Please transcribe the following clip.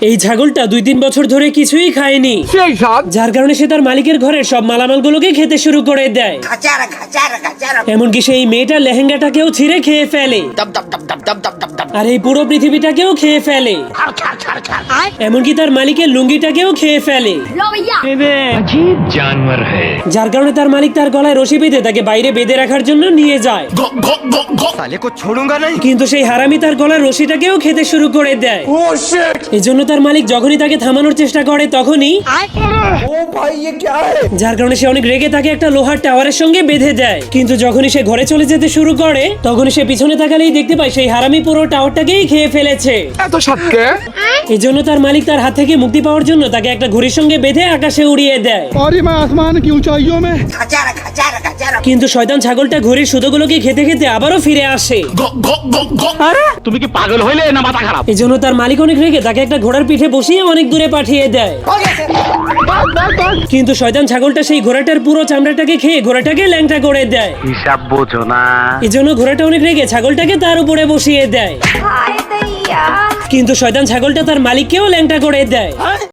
এই ছাগলটা দুই তিন বছর ধরে কিছুই খায়নি। সেই সব? যার কারণে সে তার মালিকের ঘরের সব মালামাল গুলোকে খেতে শুরু করে দেয়। এমনকি সেই মেয়েটা লেহেঙ্গাটাকেও ছিঁড়ে খেয়ে ফেলে। আর এই পুরো পৃথিবীটাকেও খেয়ে ফেলে। এমনকি তার মালিকের লুঙ্গিটাকেও খেয়ে ফেলে। যার কারণে তার মালিক তার গলায় রশি বেঁধে তাকে বাইরে বেঁধে রাখার জন্য নিয়ে যায়। কিন্তু সেই হারামি তার গলায় রশিটাকেও খেতে শুরু করে দেয়। এই জন্য তার মালিক যখনই তাকে থামানোর চেষ্টা করে তখনই যার কারণে সে অনেক রেগে তাকে একটা লোহার টাওয়ারের সঙ্গে বেঁধে দেয়। কিন্তু যখনই সে ঘরে চলে যেতে শুরু করে তখনই সে পিছনে তাকালেই দেখতে পায় সেই হারামি পুরো টাওয়ারটাকেই খেয়ে ফেলেছে। এই জন্য তার মালিক তার হাত থেকে মুক্তি পাওয়ার জন্য তাকে একটা ঘড়ির সঙ্গে বেঁধে আকাশে উড়িয়ে দেয়। কিন্তু শয়তান ছাগলটা ঘড়ির সুতোগুলোকে খেতে খেতে আবারও ফিরে আসে। তুমি কি পাগল হইলে না মাথা খারাপ? এই জন্য তার মালিক অনেক রেগে তাকে একটা ঘোড়া ঘোড়ার পিঠে বসিয়ে অনেক দূরে পাঠিয়ে দেয়। কিন্তু শয়তান ছাগলটা সেই ঘোড়াটার পুরো চামড়াটাকে খেয়ে ঘোড়াটাকে ল্যাংটা করে দেয়। হিসাব বোঝো না। এই জন্য ঘোড়াটা অনেক রেগে ছাগলটাকে তার উপরে বসিয়ে দেয়। কিন্তু শয়তান ছাগলটা তার মালিককেও ল্যাংটা করে দেয়।